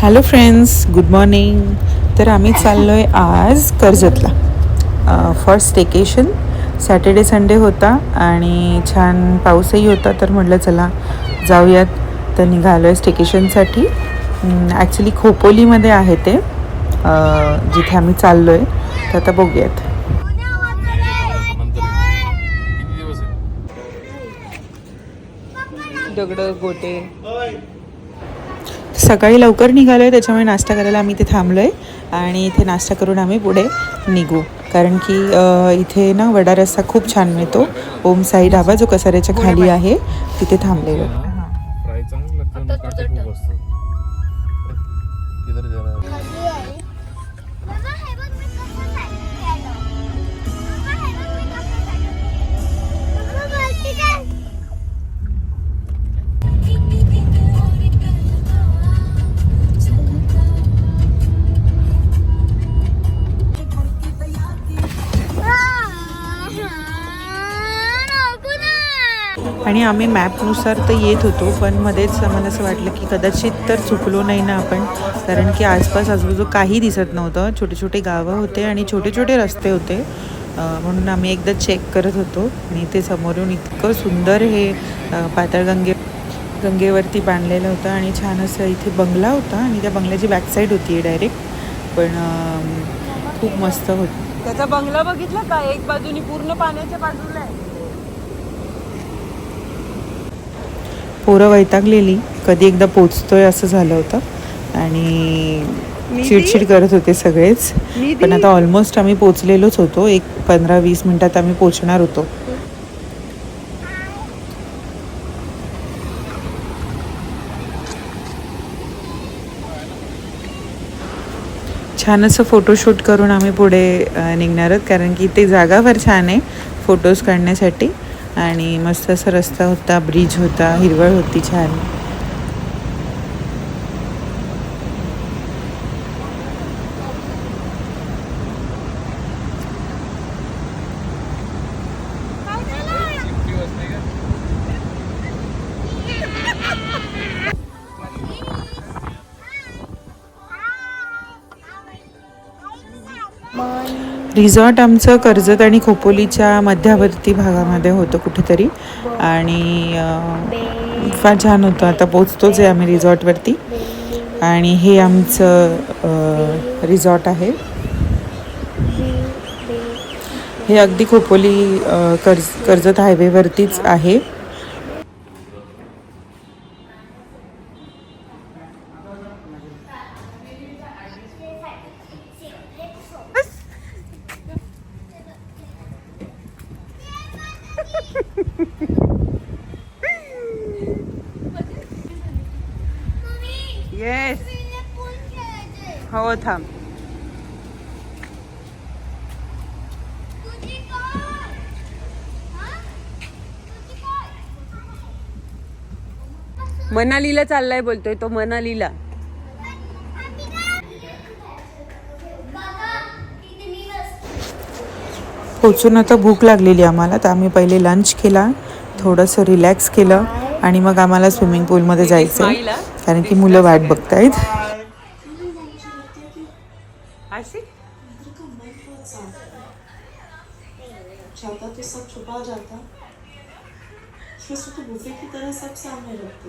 Hello friends good morning तर आम्ही चाललो आहे आज कर्जतला. फर्स्ट स्टेकेशन सॅटर्डे संडे होता आणि छान पाऊसही होता तर म्हटलं चला जाऊयात. तर निघालो आहे स्टेकेशनसाठी ॲक्च्युली खोपोलीमध्ये आहे ते. जिथे आम्ही चाललो आहे तर आता बघूयात. दगड गोटे. सकाळी लवकर निघालो आहे त्याच्यामुळे नाश्ता करायला आम्ही इथे थांबलो आहे आणि इथे नाश्ता करून आम्ही पुढे निघू. कारण की इथे ना वडा रस्सा खूप छान मिळतो. ओम साई ढाबा जो कसाऱ्याच्या खाली आहे तिथे थांबलेलो. आणि आम्ही मॅपनुसार तर येत होतो पण मध्येच आम्हाला असं वाटलं की कदाचित तर चुकलो नाही ना आपण. कारण की आसपास आजूबाजू काही दिसत नव्हतं. छोटे छोटे गावं होते आणि छोटे छोटे रस्ते होते. म्हणून आम्ही एकदा चेक करत होतो आणि ते समोरून इतकं सुंदर हे पातळगंगे गंगेवरती बांधलेलं होतं आणि छान असं इथे बंगला होता आणि त्या बंगल्याची बॅकसाईड होती डायरेक्ट पण खूप मस्त होती. त्याचा बंगला बघितला का? एक बाजूनी पूर्ण पाण्याच्या बाजूला आहे. पोरं वैतागलेली. कधी एकदा पोचतोय असं झालं होतं. आणि? चिडचिड करत होते सगळेच? पण आता ऑलमोस्ट आम्ही पोचलेलोच होतो. एक पंधरा वीस मिनिटात आम्ही पोचणार होतो. छान असं फोटोशूट करून आम्ही पुढे निघणार आहोत. कारण की ते जागा फार छान आहे फोटोज काढण्यासाठी. आणि मस्त असा रस्ता होता ब्रिज होता हिरवळ होती छान रिझॉर्ट आमचं कर्जत आणि खोपोलीच्या मध्यावर्ती भागामध्ये होतं कुठेतरी. आणि फार छान होतं. आता पोचतोच आहे आम्ही रिझॉर्टवरती. आणि हे आमचं रिझॉर्ट रिसॉर्ट आहे. हे अगदी खोपोली कर्ज कर्जत हायवेवरतीच आहे. हो थांब. मनालीला चाललाय बोलतोय तो मनालीला. पोचून आता भूक लागलेली आम्हाला तर आम्ही पहिले लंच केला थोडंसं रिलॅक्स केलं आणि मग आम्हाला स्विमिंग पूलमध्ये जायचं आहे कारण की मुलं वाट बघतायत. Айси? Чата, ти сапчупа чата. Шесото буфеки да не сапсам не рапти.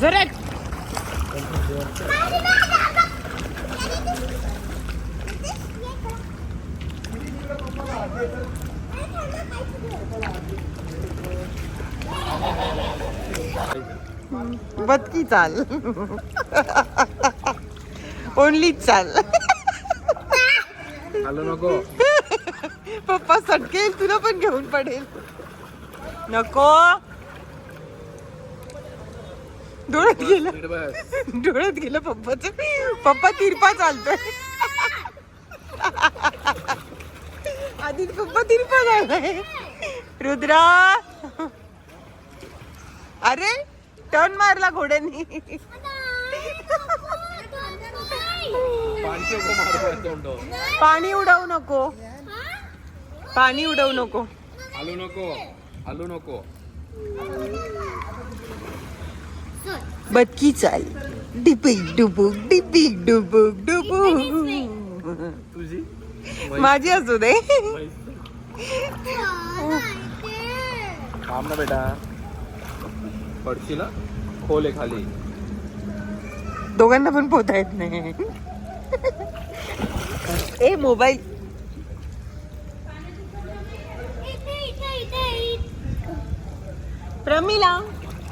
जोरात बदकी चाल. ओनली चाल. नको. पप्पा सटकेल तुला पण घेऊन पडेल. नको. डोळ्यात गेलं. डोळ्यात गेलं पप्पाच. पप्पा तिरपा चालतोय आधी पप्पा तिरपा झालाय रुद्रा. अरे टर्न मारला घोड्यांनी. पाणी उडवू नको. पाणी उडवू नको. आलू नको. आलू नको. बदकी चाल. डिपिक डुबुक डिपिक डुबुक डुबुक. माझी असू दे. थांब ना बेटा. पडशील? खोल आहे खाली. दोघांना पण पोहता येत नाही. ए मोबाईल. प्रमिला.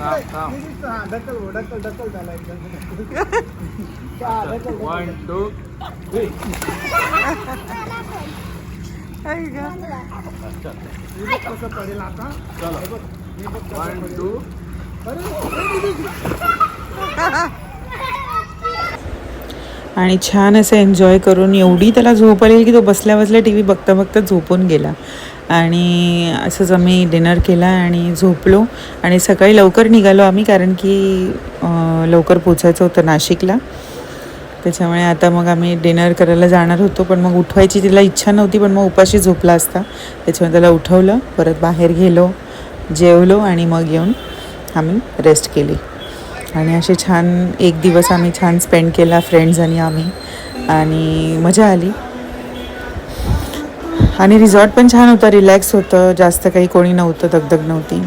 हा. असं. ढकल वन टू वन टू आणि छान असं एन्जॉय करून एवढी त्याला झोप आली की तो बसल्या बसल्या टी व्ही बघता बघता झोपून गेला. आणि असंच आम्ही डिनर केला आणि झोपलो. आणि सकाळी लवकर निघालो आम्ही कारण की लवकर पोचायचं होतं नाशिकला. त्याच्यामुळे आता मग आम्ही डिनर करायला जाणार होतो पण मग उठवायची तिला इच्छा नव्हती पण मग उपाशी झोपला असता. त्याच्यामुळे त्याला उठवलं परत बाहेर गेलो जेवलो आणि मग येऊन आम्ही रेस्ट केली. आणि असे छान एक दिवस आम्ही छान स्पेंड केला फ्रेंड्स आणि आम्ही. आणि मजा आली. आणि रिझॉर्ट पण छान होतं रिलॅक्स होतं जास्त काही कोणी नव्हतं दगदग नव्हती.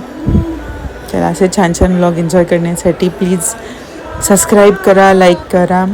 तर असे छान छान ब्लॉग एन्जॉय करण्यासाठी प्लीज सबस्क्राईब करा लाईक करा.